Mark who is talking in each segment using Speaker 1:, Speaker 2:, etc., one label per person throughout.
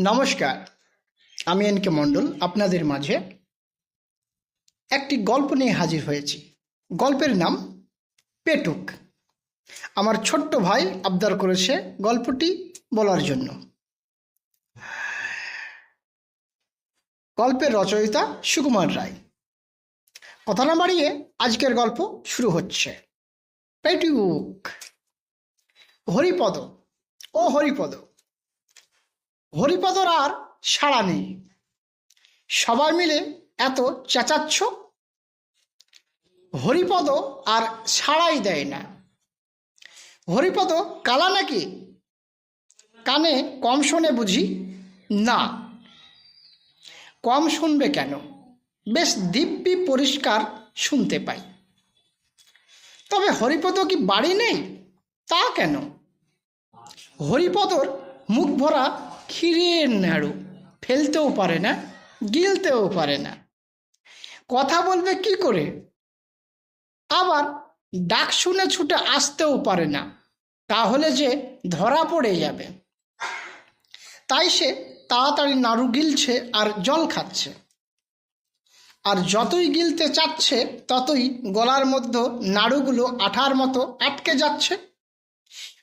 Speaker 1: নমস্কার, আমি N K মণ্ডল, আপনাদের মাঝে একটি গল্প নিয়ে হাজির হয়েছি। গল্পের নাম পেটুক। আমার ছোট্ট ভাই আবদার করেছে গল্পটি বলার জন্য। গল্পের রচয়িতা সুকুমার রায়। কথা না বাড়িয়ে আজকের গল্প শুরু হচ্ছে। পেটুক। হরিপদ। ও হরিপদ। হরিপদর আর সাড়া নেই। সবাই মিলে এত চেঁচাচ্ছ, হরিপদ আর সাড়াই দেয় না। হরিপদ কালা নাকি? কানে কম শোনে বুঝি, না। কম শুনবে কেন? বেশ দিব্যি পরিষ্কার শুনতে পাই। তবে হরিপদ কি বাড়ি নেই? তা কেন? হরিপদর মুখ ভরা ক্ষীরের নাড়ু, ফেলতেও পারে না, গিলতেও পারে না। কথা বলবে কি করে? আবার ডাক শুনে ছুটে আসতেও পারে না, তাহলে যে ধরা পড়ে যাবে। তাই সে তাড়াতাড়ি নাড়ু গিলছে আর জল খাচ্ছে। আর যতই গিলতে চাচ্ছে, ততই গলার মধ্যে নাড়ুগুলো আঠার মতো আটকে যাচ্ছে।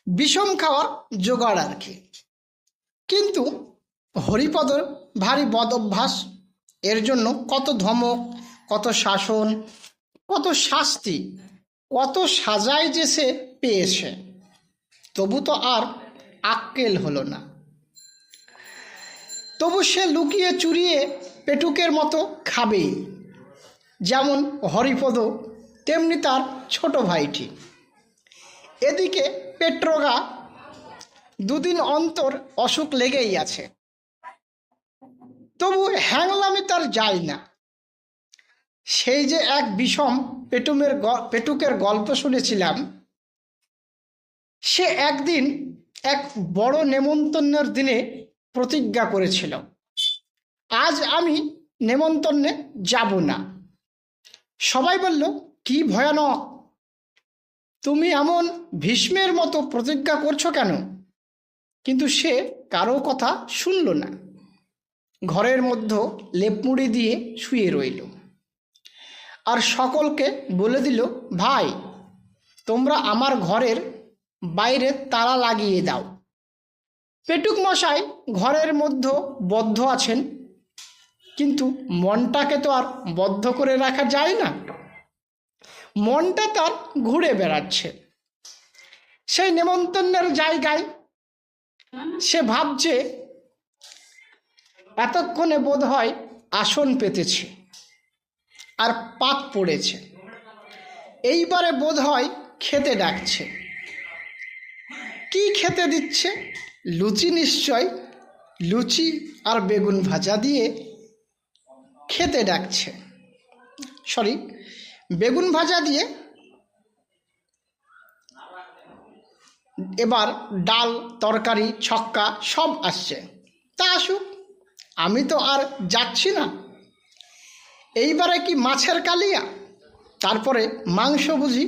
Speaker 1: বিষম খাওয়ার জোগাড় আর কি। কিন্তু হরিপদর ভারী বদ অভ্যাস এর জন্য কত ধমক, কত শাসন, কত শাস্তি, কত সাজাই যে সে পেয়েছে। তবু তো আর আক্কেল হলো না। তবু সে লুকিয়ে চুরিয়ে পেটুকের মতো খাবেই। যেমন হরিপদ, তেমনি তার ছোট ভাইটি। এদিকে পেট্রোগা দুদিন অন্তর অসুখ লেগেই আছে। তবু হ্যাংলামি তার যায় না। সেই যে এক বিষম পেটুমের পেটুকের গল্প শুনেছিলাম, সে একদিন এক বড় নেমন্তন্নের দিনে প্রতিজ্ঞা করেছিল, আজ আমি নেমন্তন্নে যাব না। সবাই বলল, কি ভয়ানক! তুমি এমন ভীষ্মের মতো প্রতিজ্ঞা করছ কেন? কিন্তু সে কারও কথা শুনল না। ঘরের মধ্যে লেপমুড়ি দিয়ে শুয়ে রইল। আর সকলকে বলে দিল, ভাই, তোমরা আমার ঘরের বাইরে তালা লাগিয়ে দাও। পেটুক মশাই ঘরের মধ্যে বদ্ধ আছেন, কিন্তু মনটাকে তো আর বদ্ধ করে রাখা যায় না। মনটা তার ঘুরে বেড়াচ্ছে। সেই নেমন্তন্নের জায়গায় সে ভাবছে, এতক্ষণে বোধ হয় আসন পেতেছে আর পাত পড়েছে। এইবারে বোধ হয় খেতে ডাকছে। কি খেতে দিচ্ছে? লুচি নিশ্চয়, লুচি আর বেগুন ভাজা দিয়ে খেতে ডাকছে। সরি বেগুন ভাজা দিয়ে এবার ডাল, তরকারি, ছক্কা সব আসছে। তা আসুক, আমি তো আর যাচ্ছি না। এইবারে কি মাছের কালিয়া? তারপরে মাংস বুঝি।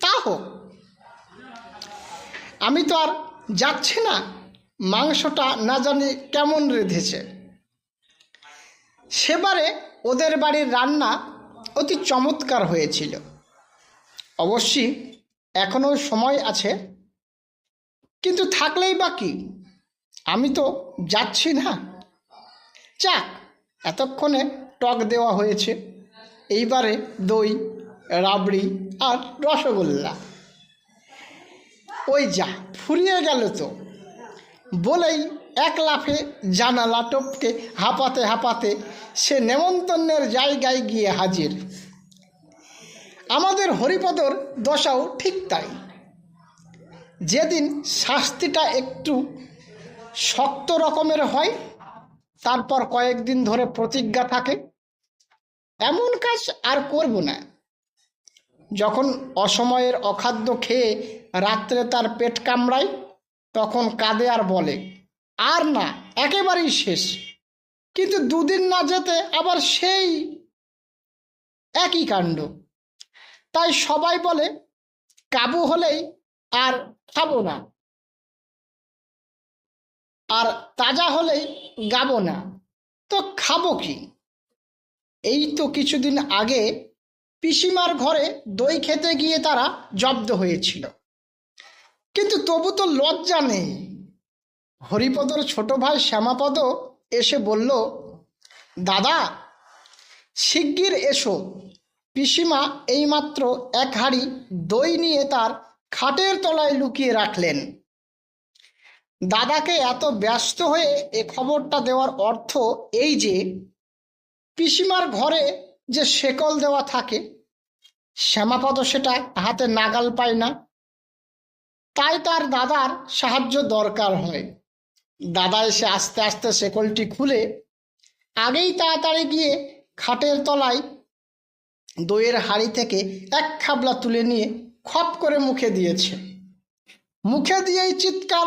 Speaker 1: তা হোক, আমি তো আর যাচ্ছি না। মাংসটা না জানি কেমন রেঁধেছে। সেবারে ওদের বাড়ির রান্না অতি চমৎকার হয়েছিল। অবশ্যই এখনও সময় আছে কিন্তু থাকলেই বা কি? আমি তো যাচ্ছি না। যাক, এতক্ষণে টক দেওয়া হয়েছে। এইবারে দই, রাবড়ি আর রসগোল্লা। ওই যা, ফুরিয়ে গেল তো। বলেই এক লাফে জানালা টপকে হাঁপাতে হাঁপাতে সে নেমন্তন্নের জায়গায় গিয়ে হাজির। আমাদের হরিপদর দশাও ঠিক তাই। যেদিন শাস্তিটা একটু শক্ত রকমের হয়, তারপর কয়েকদিন ধরে প্রতিজ্ঞা থাকে, এমন কাজ আর করব না। যখন অসময়ের অখাদ্য খেয়ে রাত্রে তার পেট কামড়ায়, তখন কাঁদে আর বলে, আর না, একেবারেই শেষ। কিন্তু দুদিন না যেতে আবার সেই একই কাণ্ড। তাই সবাই বলে, কাবু হলেই আর খাব না। আর তাজা হলেই গাবো না। তো খাব কি? এই তো কিছুদিন আগে পিসিমার ঘরে দই খেতে গিয়ে তারা জব্দ হয়েছিল। কিন্তু তবু তো লজ্জা নেই। হরিপদর ছোট ভাই শ্যামাপদ এসে বলল, দাদা, শিগগির এসো। পিসিমা এইমাত্র এক হাঁড়ি দই নিয়ে তার খাটের তলায় লুকিয়ে রাখলেন। দাদাকে এত ব্যস্ত হয়ে এ খবরটা দেওয়ার অর্থ এই যে, পিসিমার ঘরে যে শেকল দেওয়া থাকে, শ্যামাপদ সেটা হাতে নাগাল পায় না। তাই তার দাদার সাহায্য দরকার হয়। দাদা এসে আস্তে আস্তে শেকলটি খুলে আগেই তাড়াতাড়ি গিয়ে খাটের তলায় দইয়ের হাড়ি থেকে এক খাবলা তুলে নিয়ে খপ করে মুখে দিয়েছে। মুখে দিয়েই চিৎকার,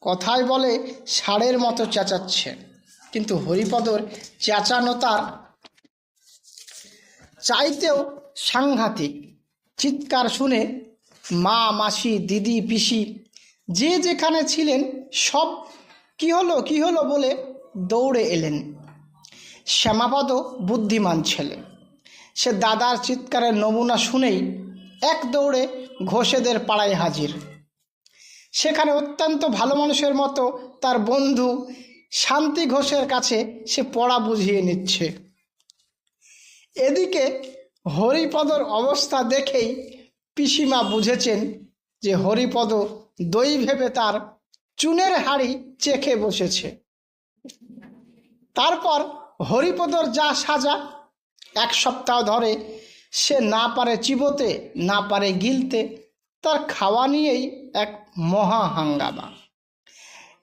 Speaker 1: কথায় বলে ষাঁড়ের মতো চেঁচাচ্ছে। কিন্তু হরিপদর চেঁচানো তার চাইতেও সাংঘাতিক। চিৎকার শুনে মা, মাসি, দিদি, পিসি যে যেখানে ছিলেন সব কি হলো কি হলো? বলে দৌড়ে এলেন। শ্যামাপদ বুদ্ধিমান ছেলে। সে দাদার চিৎকারের নমুনা শুনেই এক দৌড়ে ঘোষেদের পাড়ায় হাজির। সেখানে অত্যন্ত ভালো মানুষের মতো তার বন্ধু শান্তি ঘোষের কাছে সে পড়া বুঝিয়ে নিচ্ছে। এদিকে হরিপদর অবস্থা দেখেই পিসিমা বুঝেছেন যে হরিপদ দই ভেবে তার চুনের হাড়ি চেখে বসেছে। তারপর হরিপদর যা সাজা এক সপ্তাহ ধরে সে না পারে চিবোতে, না পারে গিলতে, তার খাওয়া নিয়েই এক মহা হাঙ্গামা।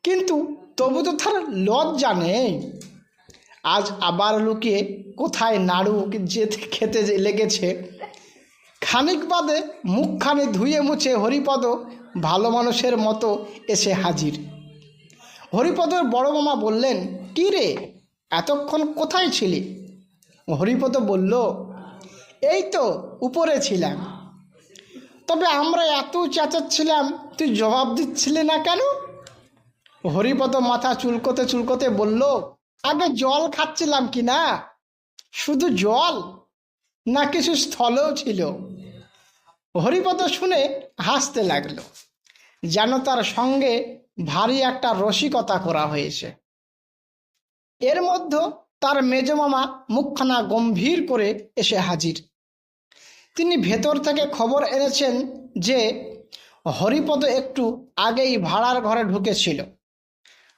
Speaker 1: কিন্তু তবু তো তার লজ্জা নেই। আজ আবার লুকিয়ে কোথায় নাড়ু যে খেতে লেগেছে। খানিক বাদে মুখখানি ধুয়ে মুছে হরিপদ ভালো মানুষের মতো এসে হাজির। হরিপদর বড় মামা বললেন, কি রে? এতক্ষণ কোথায় ছিলি? হরিপদ বলল এই তো উপরে ছিলাম। তবে আমরা এত চেঁচাচ্ছিলাম, তুই জবাব দিচ্ছিলি না কেন? হরিপদ মাথা চুলকোতে চুলকোতে বলল, আগে জল খাচ্ছিলাম কি না? শুধু জল? না, কিছু স্থলও ছিল। হরিপদ শুনে হাসতে লাগল, যেন তার সঙ্গে ভারী একটা রসিকতা করা হয়েছে। এর মধ্যে তার মেজমামা মুখখানা গম্ভীর করে এসে হাজির। তিনি ভেতর থেকে খবর এনেছেন যে হরিপদ একটু আগেই ভাড়ার ঘরে ঢুকেছিল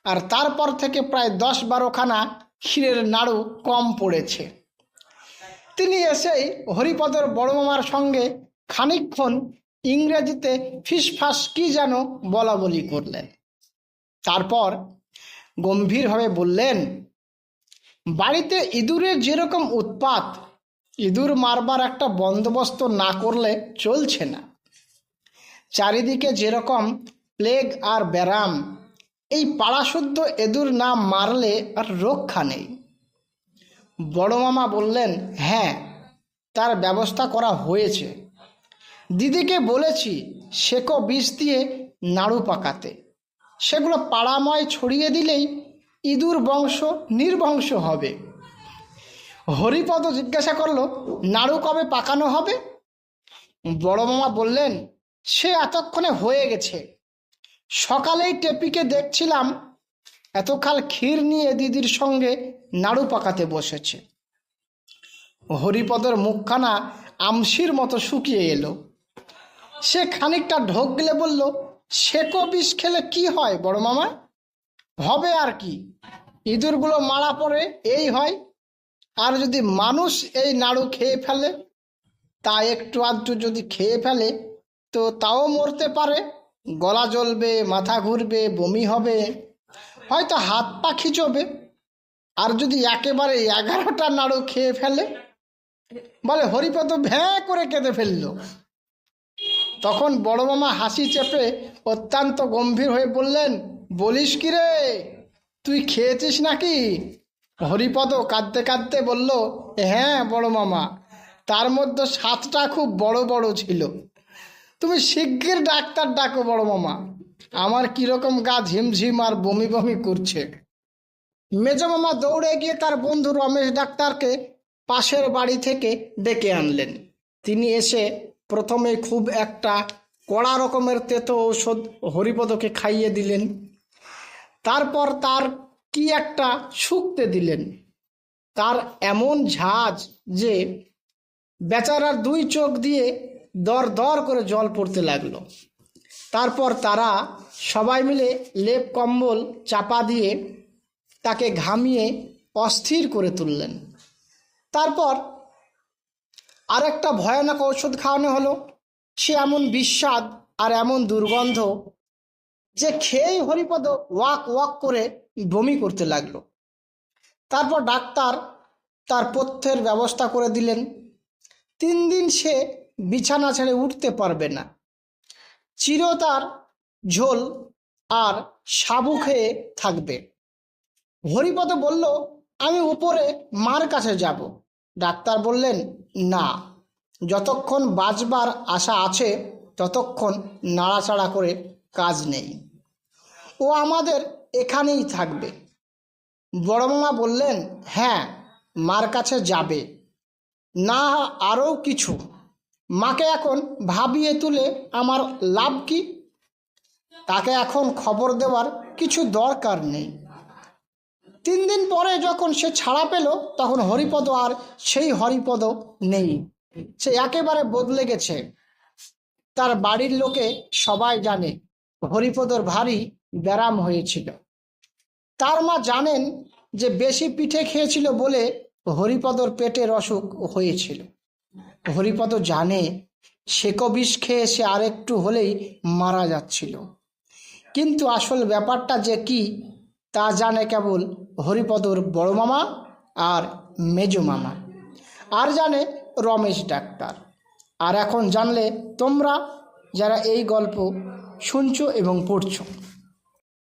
Speaker 1: আর তারপর থেকে প্রায় দশ বারোখানা ক্ষীরের নাড়ু কম পড়েছে। তিনি এসেই হরিপদর বড় মামার সঙ্গে খানিকক্ষণ ইংরেজিতে ফিসফাস কি যেন বলা বলি করলেন। তারপর গম্ভীরভাবে বললেন বাড়িতে ইঁদুরের যেরকম উৎপাত, ইঁদুর মারবার একটা বন্দোবস্ত না করলে চলছে না। চারিদিকে যেরকম প্লেগ আর ব্যারাম, এই পাড়াশুদ্ধ এদুর না মারলে আর রক্ষা নেই। বড় মামা বললেন হ্যাঁ তার ব্যবস্থা করা হয়েছে। দিদিকে বলেছি সেকো বিষ দিয়ে নাড়ু পাকাতে। সেগুলো পাড়াময় ছড়িয়ে দিলেই ইঁদুর বংশ নির্বংশ হবে। হরিপদ জিজ্ঞাসা করল, নাড়ু কবে পাকানো হবে? বড় মামা বললেন, সে এতক্ষণে হয়ে গেছে। সকালেই টেপিকে দেখছিলাম, এতকাল ক্ষীর নিয়ে দিদির সঙ্গে নাড়ু পাকাতে বসেছে। হরিপদর মুখখানা আমসির মতো শুকিয়ে এলো। সে খানিকটা ঢোক গেলে বলল সেকো বিষ খেলে কি হয় বড় মামা? হবে আর কি। ইঁদুরগুলো মারা পড়ে, এই হয়। আর যদি মানুষ এই নাড়ু খেয়ে ফেলে, তা একটু আধটু যদি খেয়ে ফেলে, তো তাও মরতে পারে। গলা জ্বলবে, মাথা ঘুরবে, বমি হবে, হয়তো হাত পা খিচবে। আর যদি একেবারে এগারোটা নাড়ু খেয়ে ফেলে, বলে হরিপদ ভ্যাঁ করে কেঁদে ফেলল। তখন বড় মামা হাসি চেপে অত্যন্ত গম্ভীর হয়ে বললেন, বলিস কি রে? তুই খেয়েছিস নাকি? হরিপদ কাঁদতে কাঁদতে বলল হ্যাঁ বড় মামা। তার মধ্যে সাতটা খুব বড় বড় ছিল। তুমি শিগগির ডাক্তার ডাকো, বড় মামা। আমার কীরকম গা ঝিমঝিম আর বমি বমি করছে। মেজ মামা দৌড়ে গিয়ে তার বন্ধু রমেশ ডাক্তারকে পাশের বাড়ি থেকে ডেকে আনলেন। তিনি এসে প্রথমে খুব একটা কড়া রকমের তেতো ঔষধ হরিপদকে খাইয়ে দিলেন। তারপর তার কি একটা শুকতে দিলেন? তার এমন ঝাঁজ যে বেচারার দুই চোখ দিয়ে দর দর করে জল পড়তে লাগল। তারপর তারা সবাই মিলে লেপ কম্বল চাপা দিয়ে তাকে ঘামিয়ে অস্থির করে তুললেন। তারপর আরেকটা ভয়ানক ঔষধ খাওয়ানো হলো। সে এমন বিস্বাদ আর এমন দুর্গন্ধ যে খেয়েই হরিপদ ওয়াক ওয়াক করে বমি করতে লাগল। তারপর ডাক্তার তার পথ্যের ব্যবস্থা করে দিলেন। তিন দিন সে বিছানা ছেড়ে উঠতে পারবে না। চিরতার ঝোল আর সাবু খেয়ে থাকবে। হরিপদ বলল, আমি উপরে মার কাছে যাব। ডাক্তার বললেন, না। যতক্ষণ বাঁচবার আশা আছে, ততক্ষণ নাড়াচাড়া করে কাজ নেই। ও আমাদের এখানেই থাকবে। বড় মামা বললেন হ্যাঁ মার কাছে যাবে। না আরও কিছু। মাকে এখন ভাবিয়ে তুলে আমার লাভ কি? তাকে এখন খবর দেওয়ার কিছু দরকার নেই। তিন দিন পরে যখন সে ছাড়া পেল, তখন হরিপদ আর সেই হরিপদ নেই। সে একেবারে বদলে গেছে। তার বাড়ির লোকে সবাই জানে হরিপদর ভারী ব্যারাম হয়েছিল। তার মা জানেন যে বেশি পিঠে খেয়েছিল বলে হরিপদর পেটের অসুখ হয়েছিল। হরিপদ জানে সেকো বিষ খেয়ে সে আরেকটু হলেই মারা যাচ্ছিল। কিন্তু আসল ব্যাপারটা যে কি, তা জানে কেবল হরিপদর বড় মামা আর মেজ মামা। আর জানে রমেশ ডাক্তার। আর এখন জানলে তোমরা যারা এই গল্প শুনছো এবং পড়ছো।